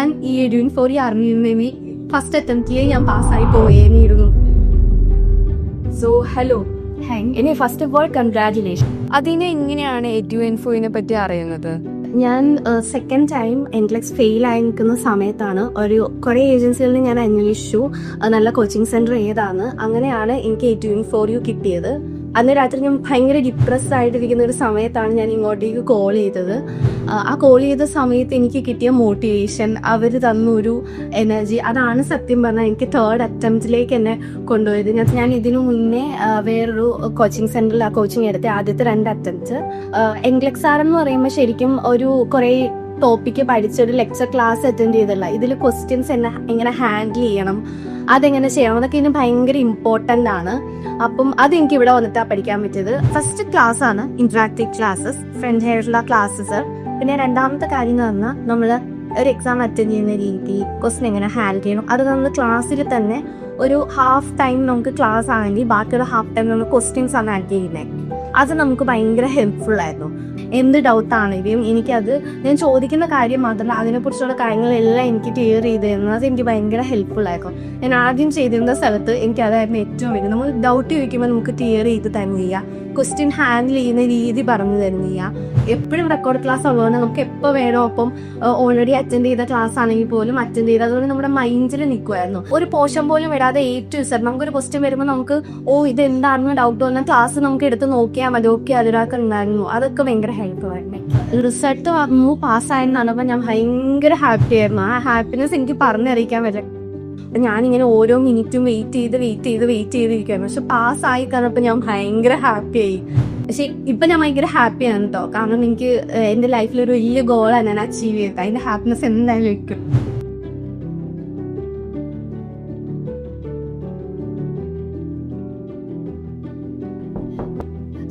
ഞാൻ ഈ എഡ്യൂൺ ഫോർ ഈ അറിഞ്ഞിരുന്നെങ്കിൽ ഫസ്റ്റ് അറ്റംപ്റ്റിലെ ഞാൻ പാസ്സായി പോയേന്നിരുന്നു സോ ഹലോ ഇനി ഫസ്റ്റ് ഓഫ് ഓൾ കൺഗ്രാറ്റുലേഷൻ അതിനെ എങ്ങനെയാണ് എഡ്യു ഇൻഫോയിനെ പറ്റി അറിയുന്നത്? ഞാൻ സെക്കൻഡ് ടൈം എൻട്ലക്സ് ഫെയിൽ ആയി നിൽക്കുന്ന സമയത്താണ് ഒരു കുറേ ഏജൻസികളിൽ ഞാൻ അന്വേഷിച്ചു. നല്ല കോച്ചിങ് സെന്റർ ഏതാണ്. അങ്ങനെയാണ് എനിക്ക് ഏറ്റവും ഫോർ യു കിട്ടിയത്. അന്ന് രാത്രി ഞാൻ ഭയങ്കര ഡിപ്രസ്ഡ് ആയിട്ടിരിക്കുന്ന ഒരു സമയത്താണ് ഞാൻ ഇങ്ങോട്ടേക്ക് കോൾ ചെയ്തത്. ആ കോൾ ചെയ്ത സമയത്ത് എനിക്ക് കിട്ടിയ മോട്ടിവേഷൻ അവർ തന്നൊരു എനർജി അതാണ് സത്യം പറഞ്ഞാൽ എനിക്ക് തേർഡ് അറ്റംപ്റ്റിലേക്ക് എന്നെ കൊണ്ടുപോയത്. ഞാൻ ഞാൻ ഇതിനു മുന്നേ വേറൊരു കോച്ചിങ് സെന്ററിൽ ആ കോച്ചിങ് എടുത്ത ആദ്യത്തെ രണ്ട് അറ്റംപ്റ്റ് എൻഗ്ലക്സ് ആർ എന്ന് പറയുമ്പോൾ ശരിക്കും ഒരു കുറേ ടോപ്പിക്ക് പഠിച്ചൊരു ലെക്ചർ ക്ലാസ് അറ്റൻഡ് ചെയ്തല്ല. ഇതിൽ ക്വസ്റ്റ്യൻസ് എന്നെ എങ്ങനെ ഹാൻഡിൽ ചെയ്യണം. അതെങ്ങനെ ചെയ്യണം അതൊക്കെ ഇതിന് ഭയങ്കര ഇമ്പോർട്ടന്റ് ആണ്. അപ്പം അത് എനിക്ക് ഇവിടെ വന്നിട്ട് പഠിക്കാൻ പറ്റിയത്. ഫസ്റ്റ് ക്ലാസ് ആണ് ഇന്ററാക്റ്റീവ് ക്ലാസ്സസ് ഫ്രണ്ട് ഹെയറുള്ള ക്ലാസ്സസ് പിന്നെ രണ്ടാമത്തെ കാര്യം എന്ന് പറഞ്ഞാൽ നമ്മൾ ഒരു എക്സാം അറ്റൻഡ് ചെയ്യുന്ന രീതി ക്വസ്റ്റൻ എങ്ങനെ ഹാൻഡിൽ ചെയ്യണം അത് നമ്മൾ ക്ലാസ്സിൽ തന്നെ ഒരു ഹാഫ് ടൈം നമുക്ക് ക്ലാസ് ആണെങ്കിൽ ബാക്കിയുള്ള ഹാഫ് ടൈം നമ്മൾ ക്വസ്റ്റ്യൻസ് ആണ് ആഡ് ചെയ്യുന്നത് അത് നമുക്ക് ഭയങ്കര ഹെൽപ്ഫുൾ ആയിരുന്നു. എന്ത് ഡൗട്ടാണെങ്കിലും എനിക്കത് ഞാൻ ചോദിക്കുന്ന കാര്യം മാത്രമല്ല അതിനെക്കുറിച്ചുള്ള കാര്യങ്ങളെല്ലാം എനിക്ക് ക്ലിയർ ചെയ്ത് തരുന്നത്. അത് എനിക്ക് ഭയങ്കര ഹെൽപ്ഫുൾ ആയിരിക്കും ഞാൻ ആദ്യം ചെയ്തിരുന്ന സ്ഥലത്ത് എനിക്ക് അതായിരുന്നു ഏറ്റവും വലിയ. നമ്മൾ ഡൗട്ട് ചോദിക്കുമ്പോൾ നമുക്ക് ക്ലിയർ ചെയ്ത് തരുന്നില്ല ക്വസ്റ്റ്യൻ ഹാൻഡിൽ ചെയ്യുന്ന രീതി പറഞ്ഞു തരുന്നില്ല. എപ്പോഴും റെക്കോർഡ് ക്ലാസ് ഉള്ളതുകൊണ്ട് നമുക്ക് എപ്പോൾ വേണോ ഒപ്പം ഓൾറെഡി അറ്റൻഡ് ചെയ്ത ക്ലാസ് ആണെങ്കിൽ പോലും അറ്റൻഡ് ചെയ്ത് അതുകൊണ്ട് നമ്മുടെ മൈൻഡിൽ നിൽക്കുമായിരുന്നു ഒരു പോഷൻ പോലും വിടാതെ ഏറ്റവും സെഡ് നമുക്കൊരു ക്വസ്റ്റ്യൻ വരുമ്പോൾ നമുക്ക് ഓ ഇത് എന്താണെന്ന് ഡൗട്ട് വന്നാൽ ക്ലാസ് നമുക്ക് എടുത്ത് നോക്കിയാൽ മതി. ഓക്കെ അതിലൊക്കെ ഉണ്ടായിരുന്നു അതൊക്കെ ഭയങ്കര ഹെൽപ്പ് ആയിരുന്നു. റിസൾട്ട് വന്നു പാസ്സായെന്ന് പറഞ്ഞപ്പോൾ ഞാൻ ഭയങ്കര ഹാപ്പി ആയിരുന്നു. ആ ഹാപ്പിനെസ് എനിക്ക് പറഞ്ഞറിയിക്കാൻ പറ്റില്ല. ഞാനിങ്ങനെ ഓരോ മിനിറ്റും വെയിറ്റ് ചെയ്ത് വെയിറ്റ് ചെയ്ത് വെയിറ്റ് ചെയ്തിരിക്കുകയായിരുന്നു പക്ഷെ പാസ് ആയി കഴിഞ്ഞപ്പോൾ ഞാൻ ഭയങ്കര ഹാപ്പി ആയി. പക്ഷെ ഇപ്പൊ ഞാൻ ഭയങ്കര ഹാപ്പിയാണ് കേട്ടോ കാരണം എനിക്ക് എന്റെ ലൈഫിൽ ഒരു വലിയ ഗോളാണ് ഞാൻ അച്ചീവ് ചെയ്തത്. അതിന്റെ ഹാപ്പിനെസ് എന്തായാലും വെക്കും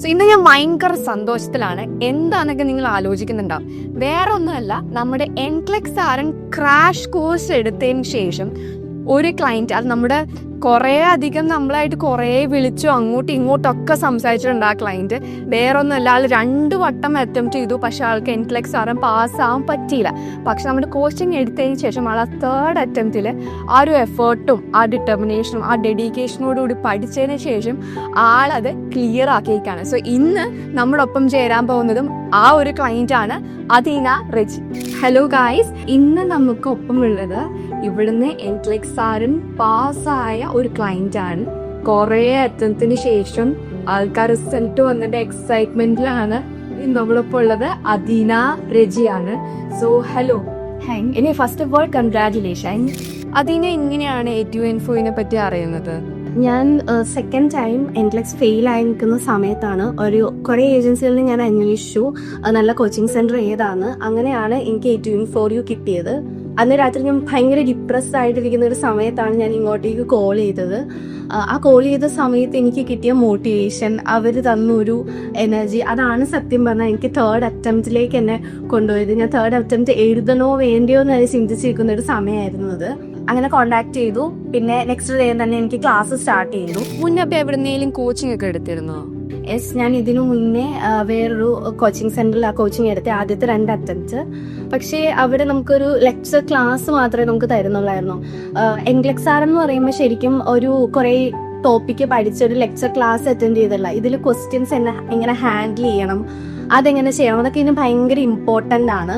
സോ ഇന്ന് ഞാൻ ഭയങ്കര സന്തോഷത്തിലാണ്. എന്താണെന്നൊക്കെ നിങ്ങൾ ആലോചിക്കുന്നുണ്ടാവും. വേറെ ഒന്നുമല്ല നമ്മുടെ എൻക്ലെക്സ് ആരൻ ക്രാഷ് കോഴ്സ് എടുത്തതിന് ശേഷം ഒരു ക്ലയന്റ് അത് നമ്മുടെ കുറേ അധികം നമ്മളായിട്ട് കുറേ വിളിച്ചു അങ്ങോട്ടും ഇങ്ങോട്ടൊക്കെ സംസാരിച്ചിട്ടുണ്ട് ആ ക്ലയന്റ് വേറെ ഒന്നുമല്ല ആൾ രണ്ട് വട്ടം അറ്റംപ്റ്റ് ചെയ്തു പക്ഷെ ആൾക്ക് എൻക്ലെക്സ് ആറാൻ പാസ്സാവാൻ പറ്റിയില്ല. പക്ഷെ നമ്മുടെ കോച്ചിങ് എടുത്തതിന് ശേഷം ആൾ ആ തേർഡ് അറ്റംപ്റ്റിൽ ആ ഒരു എഫേർട്ടും ആ ഡിറ്റർമിനേഷനും ആ ഡെഡിക്കേഷനോടുകൂടി പഠിച്ചതിന് ശേഷം ആളത് ക്ലിയർ ആക്കിയേക്കാണ് സോ ഇന്ന് നമ്മളൊപ്പം ചേരാൻ പോകുന്നതും ആ ഒരു ക്ലയന്റ് ആണ് അദീന റെജി. ഹലോ ഗായ്സ് ഇന്ന് നമുക്ക് ഒപ്പമുള്ളത് ഇവിടുന്ന് എൻട്ലെക്സ് ആറും പാസ്സായ ഒരു ക്ലയന്റ് ആണ്. കുറേ അറ്റത്തിന് ശേഷം ആൾക്കാർ റിസൾട്ട് വന്നിട്ട് എക്സൈറ്റ്മെന്റിലാണ് നമ്മളിപ്പോ ഉള്ളത്. അദീന രജിയാണ്. സോ ഹലോ ഇനി first of all congratulation Athena എങ്ങനെയാണ് എഡ്യു ഇൻഫോയിനെ പറ്റി അറിയുന്നത്? ഞാൻ സെക്കൻഡ് ടൈം എൻട്ലക്സ് ഫെയിൽ ആയി നിൽക്കുന്ന സമയത്താണ് ഒരു കുറേ ഏജൻസികളിൽ ഞാൻ അന്വേഷിച്ചു. നല്ല കോച്ചിങ് സെന്റർ ഏതാണ്. അങ്ങനെയാണ് എനിക്ക് ഏറ്റവും ഫോർ യു കിട്ടിയത്. അന്ന് രാത്രി ഞാൻ ഭയങ്കര ഡിപ്രസ്ഡ് ആയിട്ടിരിക്കുന്ന ഒരു സമയത്താണ് ഞാൻ ഇങ്ങോട്ടേക്ക് കോൾ ചെയ്തത്. ആ കോൾ ചെയ്ത സമയത്ത് എനിക്ക് കിട്ടിയ മോട്ടിവേഷൻ അവർ തന്നൊരു എനർജി അതാണ് സത്യം പറഞ്ഞാൽ എനിക്ക് തേർഡ് അറ്റംപ്റ്റിലേക്ക് എന്നെ കൊണ്ടുപോയത്. ഞാൻ തേർഡ് അറ്റംപ്റ്റ് എഴുതണോ വേണ്ടിയോ എന്ന് ചിന്തിച്ചിരിക്കുന്ന ഒരു സമയമായിരുന്നു അത് അങ്ങനെ കോണ്ടാക്ട് ചെയ്തു. പിന്നെ നെക്സ്റ്റ് ഡേ തന്നെ എനിക്ക് ക്ലാസ് സ്റ്റാർട്ട് ചെയ്തു. മുന്നേ എവിടെന്നേലും കോച്ചിങ് ഒക്കെ എടുത്തിരുന്നോ? യെസ് ഞാൻ ഇതിനു മുന്നേ വേറൊരു കോച്ചിങ് സെന്ററിൽ ആ കോച്ചിങ് എടുത്ത ആദ്യത്തെ രണ്ട് അറ്റംപ്റ്റ് പക്ഷേ അവിടെ നമുക്കൊരു ലെക്ചർ ക്ലാസ് മാത്രമേ നമുക്ക് തരുന്നുള്ളായിരുന്നു. എൻഗ്ലക്സ് ആർ എന്ന് പറയുമ്പോൾ ശരിക്കും ഒരു കുറേ ടോപ്പിക്ക് പഠിച്ചൊരു ലെക്ചർ ക്ലാസ് അറ്റൻഡ് ചെയ്തല്ല ഇതിൽ ക്വസ്റ്റ്യൻസ് എന്നെ എങ്ങനെ ഹാൻഡിൽ ചെയ്യണം. അതെങ്ങനെ ചെയ്യണം? അതൊക്കെ ഇതിന് ഭയങ്കര ഇമ്പോർട്ടന്റ് ആണ്.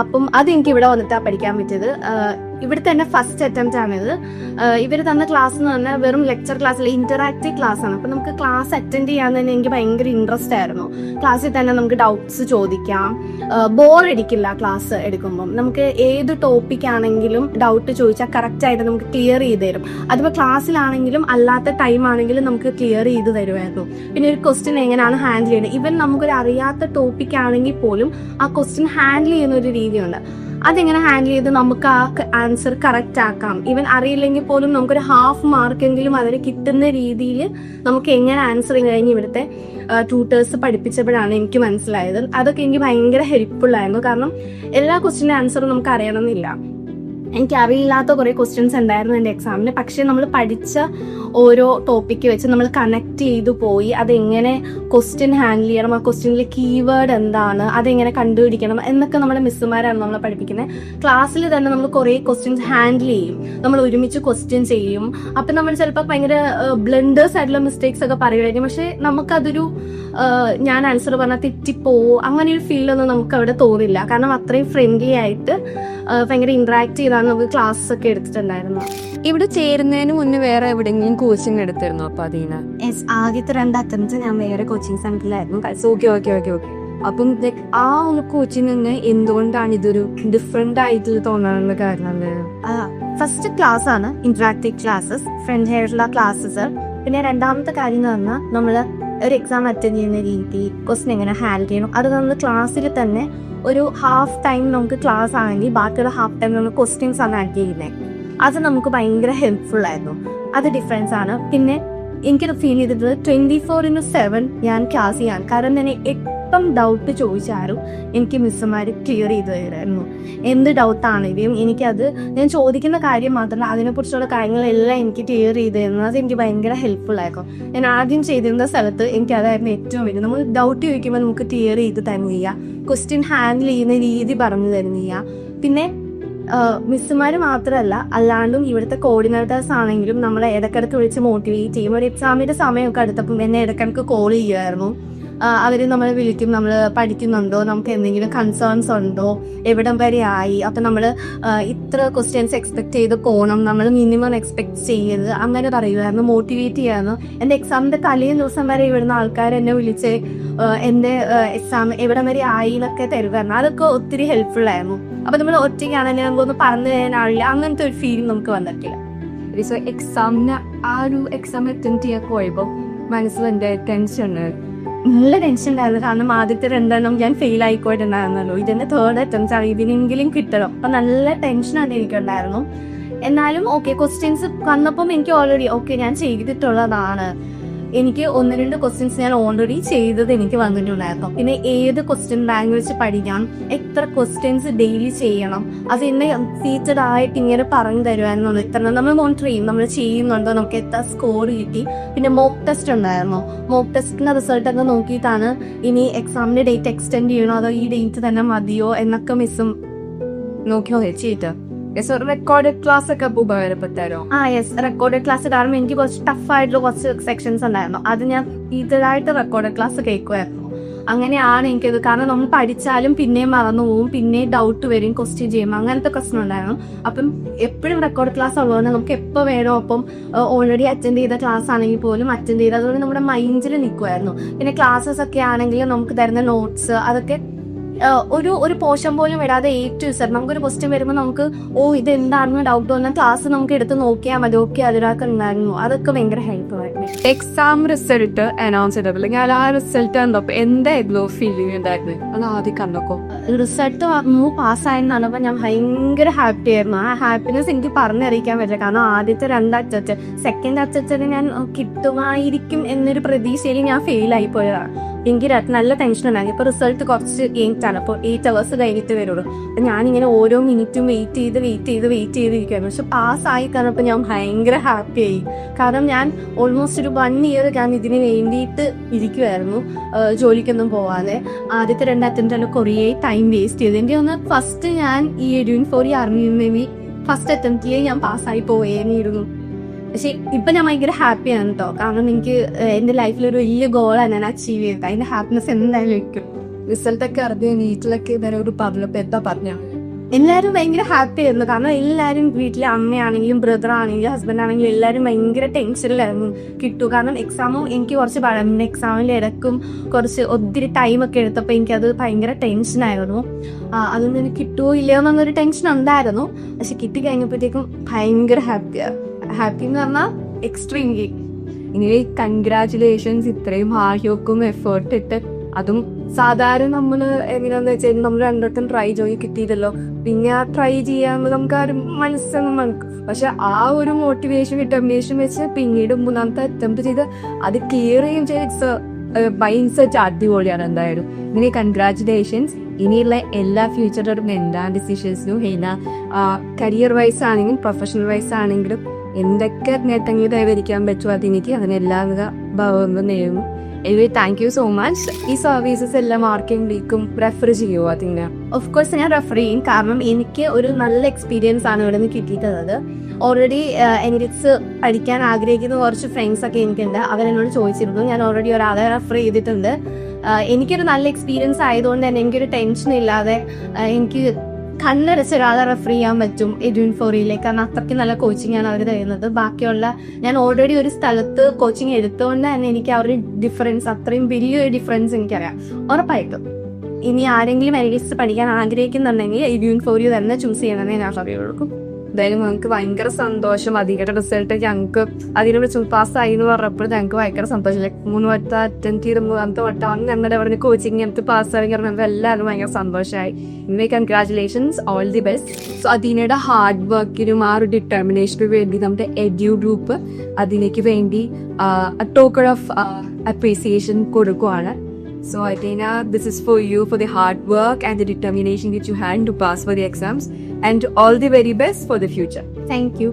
അപ്പം അത് എനിക്ക് ഇവിടെ വന്നിട്ടാണ് പഠിക്കാൻ പറ്റിയത്. ഇവിടുത്തെ തന്നെ ഫസ്റ്റ് അറ്റംപ്റ്റ് ആണിത്. ഇവർ തന്ന ക്ലാസ് എന്ന് പറഞ്ഞാൽ വെറും ലെക്ചർ ക്ലാസ് അല്ല ഇന്ററാക്റ്റീവ് ക്ലാസ് ആണ്. അപ്പം നമുക്ക് ക്ലാസ് അറ്റൻഡ് ചെയ്യാൻ തന്നെ എനിക്ക് ഭയങ്കര ഇൻട്രസ്റ്റ് ആയിരുന്നു. ക്ലാസ്സിൽ തന്നെ നമുക്ക് ഡൗട്ട്സ് ചോദിക്കാം. ബോർ അടിക്കില്ല ക്ലാസ് എടുക്കുമ്പം. നമുക്ക് ഏത് ടോപ്പിക് ആണെങ്കിലും ഡൗട്ട് ചോദിച്ചാൽ കറക്റ്റ് ആയിട്ട് നമുക്ക് ക്ലിയർ ചെയ്ത് തരും. അതിപ്പോൾ ക്ലാസ്സിലാണെങ്കിലും അല്ലാത്ത ടൈം ആണെങ്കിലും നമുക്ക് ക്ലിയർ ചെയ്ത് തരുമായിരുന്നു. പിന്നെ ഒരു ക്വസ്റ്റ്യൻ എങ്ങനെയാണ് ഹാൻഡിൽ ചെയ്യുന്നത് ഇവൻ നമുക്കൊരു അറിയാത്ത ടോപ്പിക് ആണെങ്കിൽ പോലും ആ ക്വസ്റ്റ്യൻ ഹാൻഡിൽ ചെയ്യുന്ന ഒരു രീതിയുണ്ട്. അതെങ്ങനെ ഹാൻഡിൽ ചെയ്ത് നമുക്ക് ആ ആൻസർ കറക്റ്റ് ആക്കാം? ഈവൻ അറിയില്ലെങ്കിൽ പോലും നമുക്കൊരു ഹാഫ് മാർക്കെങ്കിലും അതിന് കിട്ടുന്ന രീതിയിൽ നമുക്ക് എങ്ങനെ ആൻസർ കഴിഞ്ഞ് ഇവിടുത്തെ ട്യൂട്ടേഴ്സ് പഠിപ്പിച്ചപ്പോഴാണ് എനിക്ക് മനസ്സിലായത്. അതൊക്കെ എനിക്ക് ഭയങ്കര ഹെൽപ്ഫുൾ ആയിരുന്നു. കാരണം എല്ലാ ക്വസ്റ്റിന്റെ ആൻസറും നമുക്ക് അറിയണമെന്നില്ല. എനിക്ക് അറിയില്ലാത്ത കുറേ ക്വസ്റ്റ്യൻസ് ഉണ്ടായിരുന്നു എന്റെ എക്സാമിന് പക്ഷേ നമ്മൾ പഠിച്ച ഓരോ ടോപ്പിക്ക് വെച്ച് നമ്മൾ കണക്ട് ചെയ്തു പോയി. അതെങ്ങനെ ക്വസ്റ്റ്യൻ ഹാൻഡിൽ ചെയ്യണം ആ ക്വസ്റ്റ്യനിലെ കീവേഡ് എന്താണ് അതെങ്ങനെ കണ്ടുപിടിക്കണം എന്നൊക്കെ നമ്മുടെ മിസ്സുമാരാണ് നമ്മളെ പഠിപ്പിക്കുന്നത് ക്ലാസ്സിൽ തന്നെ നമ്മൾ കുറേ ക്വസ്റ്റ്യൻസ് ഹാൻഡിൽ ചെയ്യും. നമ്മൾ ഒരുമിച്ച് ക്വസ്റ്റ്യൻ ചെയ്യും. അപ്പം നമ്മൾ ചിലപ്പോൾ ഭയങ്കര ബ്ലണ്ടേഴ്സ് ആയിട്ടുള്ള മിസ്റ്റേക്സ് ഒക്കെ പറയുമായിരിക്കും. പക്ഷേ നമുക്കതൊരു ഞാൻ ആൻസർ പറഞ്ഞാൽ തെറ്റിപ്പോവോ? അങ്ങനെ ഒരു ഫീൽ ഒന്നും നമുക്ക് അവിടെ തോന്നില്ല. കാരണം അത്രയും ഫ്രണ്ട്ലി ആയിട്ട് ഭയങ്കര ഇന്ററാക്ട് ചെയ്താണ്. നമുക്ക് ക്ലാസ് ഒക്കെ എടുത്തിട്ടുണ്ടായിരുന്നു. ഇവിടെ ചേരുന്നതിന് മുന്നേ വേറെ എവിടെയെങ്കിലും കോച്ചിങ് എടുത്തിരുന്നു അപ്പൊ അതീന? യെസ് ആദ്യത്തെ രണ്ട് അറ്റംപ്റ്റ് ഞാൻ വേറെ കോച്ചിങ് സെന്ററിലായിരുന്നു ഓക്കെ ഓക്കെ ഓക്കെ ഓക്കെ അപ്പം like ആ ഒരു കോച്ചിങ് നിന്ന് എന്തുകൊണ്ടാണ് ഇതൊരു ഡിഫറെന്റ് ആയിട്ട് തോന്നാനുള്ള കാരണം ഫസ്റ്റ് ക്ലാസ് ആണ് ഇന്ററാക്റ്റീവ് ക്ലാസ്സസ് ഫ്രണ്ട് ആയിട്ടുള്ള ക്ലാസ്സസ് പിന്നെ രണ്ടാമത്തെ കാര്യം എന്ന് പറഞ്ഞാൽ നമ്മൾ ഒരു എക്സാം അറ്റൻഡ് ചെയ്യുന്ന രീതി ക്വസ്റ്റൻ എങ്ങനെ ഹാൻഡിൽ ചെയ്യണം അത് നമ്മൾ ക്ലാസ്സിൽ തന്നെ ഒരു ഹാഫ് ടൈം നമുക്ക് ക്ലാസ് ആണെങ്കിൽ ബാക്കിയുള്ള ഹാഫ് ടൈം നമ്മൾ ക്വസ്റ്റ്യൻസ് ആണ് ആഡ് ചെയ്യുന്നത് അത് നമുക്ക് ഭയങ്കര ഹെൽപ്ഫുൾ ആയിരുന്നു. അത് ഡിഫറൻസ് ആണ്. പിന്നെ എനിക്കത് ഫീൽ ചെയ്തിട്ടുള്ളത് ട്വന്റി ഫോർ ഇന്റു സെവൻ ഞാൻ ക്ലാസ് ചെയ്യാൻ. കാരണം ഞാൻ എപ്പം ഡൗട്ട് ചോദിച്ചാലും എനിക്ക് മിസ്സുമാർ ക്ലിയർ ചെയ്ത് തരുമായിരുന്നു എന്ത് ഡൗട്ടാണെങ്കിലും എനിക്കത് ഞാൻ ചോദിക്കുന്ന കാര്യം മാത്രമല്ല അതിനെക്കുറിച്ചുള്ള കാര്യങ്ങളെല്ലാം എനിക്ക് ക്ലിയർ ചെയ്ത് തരുന്നത്. അത് എനിക്ക് ഭയങ്കര ഹെൽപ്ഫുൾ ആയിരിക്കും ഞാൻ ആദ്യം ചെയ്തിരുന്ന സ്ഥലത്ത് എനിക്ക് അതായിരുന്നു ഏറ്റവും വലിയ. നമ്മൾ ഡൗട്ട് ചോദിക്കുമ്പോൾ നമുക്ക് ക്ലിയർ ചെയ്ത് തരുന്നില്ല. ക്വസ്റ്റ്യൻ ഹാൻഡിൽ ചെയ്യുന്ന രീതി പറഞ്ഞു തരുന്നില്ല. പിന്നെ മിസ്സുമാർ മാത്രമല്ല അല്ലാണ്ടും ഇവിടുത്തെ കോർഡിനേറ്റേഴ്സ് ആണെങ്കിലും നമ്മളെ ഇടക്കിടക്ക് വിളിച്ച് മോട്ടിവേറ്റ് ചെയ്യും. ഒരു എക്സാമിന്റെ സമയമൊക്കെ അടുത്തപ്പം എന്നെ ഇടക്കിടക്ക് കോൾ ചെയ്യുമായിരുന്നു. അവർ നമ്മൾ വിളിക്കും നമ്മൾ പഠിക്കുന്നുണ്ടോ നമുക്ക് എന്തെങ്കിലും കൺസേൺസ് ഉണ്ടോ എവിടം വരെ ആയി അപ്പം നമ്മൾ ഇത്ര ക്വസ്റ്റ്യൻസ് എക്സ്പെക്ട് ചെയ്ത് പോകണം നമ്മൾ മിനിമം എക്സ്പെക്ട് ചെയ്യരുത് അങ്ങനെ പറയുമായിരുന്നു മോട്ടിവേറ്റ് ചെയ്യായിരുന്നു. എന്റെ എക്സാമിന്റെ തലേ ദിവസം വരെ ഇവിടുന്ന് ആൾക്കാർ എന്നെ വിളിച്ച് എന്റെ എക്സാം എവിടം വരെ ആയി എന്നൊക്കെ തരുമായിരുന്നു അതൊക്കെ ഒത്തിരി ഹെൽപ്ഫുൾ ആയിരുന്നു. അപ്പം നമ്മൾ ഒറ്റയ്ക്കാണെങ്കിൽ നമുക്കൊന്ന് പറഞ്ഞു തരാനാവില്ല. അങ്ങനത്തെ ഒരു ഫീൽ നമുക്ക് വന്നിട്ടില്ല. എക്സാമിന് ആ ഒരു എക്സാം അറ്റൻഡ് ചെയ്യാൻ പോയപ്പോൾ മനസ്സിൽ ടെൻഷൻ നല്ല ടെൻഷൻ ഉണ്ടായിരുന്നു കാരണം ആദ്യത്തെ രണ്ടെണ്ണം ഞാൻ ഫെയിൽ ആയിക്കോട്ടുണ്ടായിരുന്നല്ലോ ഇതിന്റെ തേർഡ് അറ്റംപ്റ്റ് ആണ്. ഇതിനെങ്കിലും കിട്ടണം. അപ്പൊ നല്ല ടെൻഷനാണ് എനിക്കുണ്ടായിരുന്നു. എന്നാലും ഓക്കെ ക്വസ്റ്റ്യൻസ് വന്നപ്പം എനിക്ക് ഓൾറെഡി ഓക്കെ ഞാൻ ചെയ്തിട്ടുള്ളതാണ്. എനിക്ക് ഒന്ന് രണ്ട് ക്വസ്റ്റ്യൻസ് ഞാൻ ഓൾറെഡി ചെയ്തത് എനിക്ക് വന്നിട്ടുണ്ടായിരുന്നു. പിന്നെ ഏത് ക്വസ്റ്റ്യൻ ലാംഗ്വേജ് പഠിക്കണം? എത്ര ക്വസ്റ്റ്യൻസ് ഡെയിലി ചെയ്യണം? അത് എന്നെ സീറ്റഡ് ആയിട്ട് ഇങ്ങനെ പറഞ്ഞു തരുമായിരുന്നു ഇത്ര നമ്മൾ മോണിറ്റർ ചെയ്യും നമ്മൾ ചെയ്യുന്നുണ്ടോ. നമുക്ക് എത്ര സ്കോർ കിട്ടി? പിന്നെ മോക്ക് ടെസ്റ്റ് ഉണ്ടായിരുന്നു. മോക്ക് ടെസ്റ്റിന്റെ റിസൾട്ട് ഒക്കെ നോക്കിയിട്ടാണ് ഇനി എക്സാമിന്റെ ഡേറ്റ് എക്സ്റ്റെൻഡ് ചെയ്യണോ? അതോ ഈ ഡേറ്റ് തന്നെ മതിയോ? എന്നൊക്കെ മിസ്സും നോക്കിയോ വെച്ചിട്ട് സോ ക്ലാസ് ഒക്കെ ഉപകാരപ്പെട്ടാരോ ആ യെസ് റെക്കോർഡഡ് ക്ലാസ് കാരണം എനിക്ക് കുറച്ച് ടഫ് ആയിട്ടുള്ള കുറച്ച് സെക്ഷൻസ് ഉണ്ടായിരുന്നു. അത് ഞാൻ ഇതായിട്ട് റെക്കോർഡഡ് ക്ലാസ് കേൾക്കുമായിരുന്നു അങ്ങനെയാണ് എനിക്കത് കാരണം നമ്മൾ പഠിച്ചാലും പിന്നെയും മറന്നു പോകും പിന്നെയും ഡൗട്ട് വരും ക്വസ്റ്റ്യൻ ചെയ്യും അങ്ങനത്തെ പ്രശ്നം ഉണ്ടായിരുന്നു. അപ്പം എപ്പോഴും റെക്കോർഡ് ക്ലാസ് ഉള്ളതുകൊണ്ട് നമുക്ക് എപ്പോൾ വേണോ അപ്പം ഓൾറെഡി അറ്റൻഡ് ചെയ്ത ക്ലാസ് ആണെങ്കിൽ പോലും അറ്റൻഡ് ചെയ്ത് അതുകൊണ്ട് നമ്മുടെ മൈൻഡിൽ നിൽക്കുമായിരുന്നു പിന്നെ ക്ലാസ്സസ് ഒക്കെ ആണെങ്കിലും നമുക്ക് തരുന്ന നോട്ട്സ് അതൊക്കെ ഒരു ഒരു പോഷൻ പോലും വിടാതെ എ ടു സർ നമുക്കൊരു ക്വസ്റ്റ്യൻ വരുമ്പോൾ നമുക്ക് ഓ ഇത് എന്താണെന്ന് ഡൗട്ട് വന്നാൽ ക്ലാസ് നമുക്ക് എടുത്ത് നോക്കിയാൽ മതി. ഓക്കെ അതിനൊക്കെ ഉണ്ടായിരുന്നു. അതൊക്കെ ഭയങ്കര ഹെൽപ്പ് ആയിരുന്നു. എക്സാം റിസൾട്ട് അനൗൺസ് ചെയ്തപ്പോൾ ആ റിസൾട്ട് എന്താ എന്തായിരുന്നു ഫീലിംഗ് ഉണ്ടായിരുന്നു? അത് ആദ്യം കണ്ടോ റിസൾട്ട് വന്നു പാസ്സായെന്ന് പറഞ്ഞപ്പോൾ ഞാൻ ഭയങ്കര ഹാപ്പി ആയിരുന്നു. ആ ഹാപ്പിനെസ് എനിക്ക് പറഞ്ഞറിയിക്കാൻ പറ്റില്ല. കാരണം ആദ്യത്തെ രണ്ട് അച്ചച്ചൻ സെക്കൻഡ് അച്ചച്ചന് ഞാൻ കിട്ടുമായിരിക്കും എന്നൊരു പ്രതീക്ഷയിൽ ഞാൻ ഫെയിൽ ആയി പോയതാണ്. എനിക്ക് നല്ല ടെൻഷൻ ഉണ്ടായിരുന്നു. ഇപ്പൊ റിസൾട്ട് കുറച്ച് കഴിഞ്ഞിട്ടാണ് അപ്പോൾ എയ്റ്റ് അവേഴ്സ് കഴിഞ്ഞിട്ട് വരുള്ളൂ. ഞാൻ ഞാനിങ്ങനെ ഓരോ മിനിറ്റും വെയിറ്റ് ചെയ്ത് വെയിറ്റ് ചെയ്ത് വെയിറ്റ് ചെയ്തിരിക്കുകയായിരുന്നു പക്ഷെ പാസ്സായി കഴിഞ്ഞപ്പോൾ ഞാൻ ഭയങ്കര ഹാപ്പി ആയി. കാരണം ഞാൻ ഓൾമോസ്റ്റ് ഒരു വൺ ഇയർ ഞാൻ ഇതിന് വേണ്ടിയിട്ട് ഇരിക്കുമായിരുന്നു ജോലിക്കൊന്നും പോവാതെ. ആദ്യത്തെ രണ്ട് അല്ല കുറേ ടൈം വേസ്റ്റ് ചെയ്തു എന്റെ ഒന്ന് ഫസ്റ്റ് ഞാൻ ഈ എഡ്യൂൻ ഫോർ ഈ അറിഞ്ഞിരുന്നെങ്കിൽ ഫസ്റ്റ് അറ്റംപ്റ്റിലേ ഞാൻ പാസ്സായി പോയേന്നിരുന്നു പക്ഷെ ഇപ്പൊ ഞാൻ ഭയങ്കര ഹാപ്പിയാണ് കേട്ടോ കാരണം എനിക്ക് എന്റെ ലൈഫിൽ ഒരു വലിയ ഗോളാണ് ഞാൻ അച്ചീവ് ചെയ്തത്. അതിന്റെ ഹാപ്പിനെസ് എന്തായാലും വെക്കും. റിസൾട്ട് ഒക്കെ അറിഞ്ഞ് വീട്ടിലൊക്കെ ഇതുവരെ ഒരു പറഞ്ഞപ്പോ എന്താ പറഞ്ഞു? എല്ലാവരും ഭയങ്കര ഹാപ്പി ആയിരുന്നു. കാരണം എല്ലാവരും വീട്ടിലെ അമ്മയാണെങ്കിലും ബ്രദർ ആണെങ്കിലും ഹസ്ബൻഡ് ആണെങ്കിലും എല്ലാവരും ഭയങ്കര ടെൻഷനിലായിരുന്നു കിട്ടു. കാരണം എക്സാമും എനിക്ക് കുറച്ച് പഴം. എക്സാമിൽ ഇടക്കും കുറച്ച് ഒത്തിരി ടൈം ഒക്കെ എടുത്തപ്പോൾ എനിക്കത് ഭയങ്കര ടെൻഷനായിരുന്നു അതുകൊണ്ട് എനിക്ക് കിട്ടുമോ ഇല്ലയോ എന്നൊരു ടെൻഷൻ ഉണ്ടായിരുന്നു. പക്ഷെ കിട്ടി കഴിഞ്ഞപ്പോഴത്തേക്കും ഭയങ്കര ഹാപ്പിയാണ് ഹാപ്പി എന്ന് പറഞ്ഞാൽ എക്സ്ട്രീം ഗീക്ക് ഇനി കൺഗ്രാറ്റുലേഷൻസ് ഇത്രയും വർക്കും എഫേർട്ട് ഇട്ട് അതും സാധാരണ നമ്മൾ എങ്ങനെയാന്ന് വെച്ചാൽ നമ്മൾ രണ്ടോട്ടം ട്രൈ ചെയ്യും കിട്ടിയില്ലല്ലോ. പിന്നെ ആ ട്രൈ ചെയ്യാൻ നമുക്ക് ആ ഒരു മനസ്സൊന്നും പക്ഷെ ആ ഒരു മോട്ടിവേഷൻ ഡിറ്റർമിനേഷൻ വെച്ച് പിന്നീട് മൂന്നാമത്തെ അറ്റംപ്റ്റ് ചെയ്ത് അത് ക്ലിയർ ചെയ്യും ചെയ്ത് മൈൻഡ് സെറ്റ് അടിപൊളിയാണ് എന്തായാലും. ഇനി കൺഗ്രാറ്റുലേഷൻസ് ഇനിയുള്ള എല്ലാ ഫ്യൂച്ചറിലും എല്ലാ ഡിസിഷൻസിനും എല്ലാ കരിയർ വൈസ് ആണെങ്കിലും പ്രൊഫഷണൽ വൈസ് ആണെങ്കിലും എന്തൊക്കെ നേട്ടങ്ങൾ കൈവരിക്കാൻ പറ്റുമോ അതെനിക്ക് അതിനെല്ലാം ഭാവങ്ങളും നേരുന്നു. Anyway thank you so much ഈ സർവീസസ് എല്ലാം ആർക്കെങ്കിലും റെഫർ ചെയ്യുമോ അതിന്? ഓഫ് കോഴ്സ് ഞാൻ റെഫർ ചെയ്യും. കാരണം എനിക്ക് ഒരു നല്ല എക്സ്പീരിയൻസ് ആണ് ഇവിടെ നിന്ന് കിട്ടിയിട്ടുള്ളത് ഓൾറെഡി എനിക്സ് പഠിക്കാൻ ആഗ്രഹിക്കുന്ന കുറച്ച് ഫ്രണ്ട്സ് ഒക്കെ എനിക്കുണ്ട്. അവരെന്നോട് ചോദിച്ചിരുന്നു. ഞാൻ ഓൾറെഡി ഒരാളെ റെഫർ ചെയ്തിട്ടുണ്ട്. എനിക്കൊരു നല്ല എക്സ്പീരിയൻസ് ആയതുകൊണ്ട് തന്നെ എനിക്കൊരു ടെൻഷൻ ഇല്ലാതെ എനിക്ക് കണ്ണടച്ച് ഒരാളെ റെഫർ ചെയ്യാൻ പറ്റും എഡ്യൂൺ ഫോറിയിലേക്ക്. കാരണം അത്രയ്ക്ക് നല്ല കോച്ചിങ് ആണ് അവർ തരുന്നത്. ബാക്കിയുള്ള ഞാൻ ഓൾറെഡി ഒരു സ്ഥലത്ത് കോച്ചിങ് എടുത്തുകൊണ്ട് തന്നെ എനിക്ക് ആ ഒരു ഡിഫറൻസ് അത്രയും വലിയൊരു ഡിഫറൻസ് എനിക്കറിയാം. ഉറപ്പായിട്ടും. ഇനി ആരെങ്കിലും എനലിസ്റ്റ് പഠിക്കാൻ ആഗ്രഹിക്കുന്നുണ്ടെങ്കിൽ എഡ്വിൻ ഫോറിയു തന്നെ ചൂസ് ചെയ്യണമെന്നേ ഞാൻ പറയുള്ളൂ എന്തായാലും ഞങ്ങൾക്ക് ഭയങ്കര സന്തോഷം. അധികയുടെ റിസൾട്ട് ഞങ്ങൾക്ക് അതിനെ വിളിച്ച് പാസ്സായി എന്ന് പറഞ്ഞപ്പോൾ ഞങ്ങൾക്ക് ഭയങ്കര സന്തോഷം. മൂന്ന് വട്ടം അറ്റൻഡ് ചെയ്ത് മൂന്നാമത്തെ വട്ടം അന്ന് ഞങ്ങളുടെ പറഞ്ഞ് കോച്ചിങ് എടുത്ത് പാസ്സായി പറഞ്ഞപ്പോൾ എല്ലാവരും ഭയങ്കര സന്തോഷമായി ഇനി congratulations all the best so അതിനയുടെ hard വർക്കിനും ആ ഒരു ഡിറ്റർമിനേഷനും വേണ്ടി നമ്മുടെ എഡ്യൂ ഗ്രൂപ്പ് അതിലേക്ക് വേണ്ടി ടോക്കൺ ഓഫ് അപ്രീസിയേഷൻ കൊടുക്കുവാണ്. So Athena, this is for you for the hard work and the determination that you had to pass for the exams and all the very best for the future. Thank you.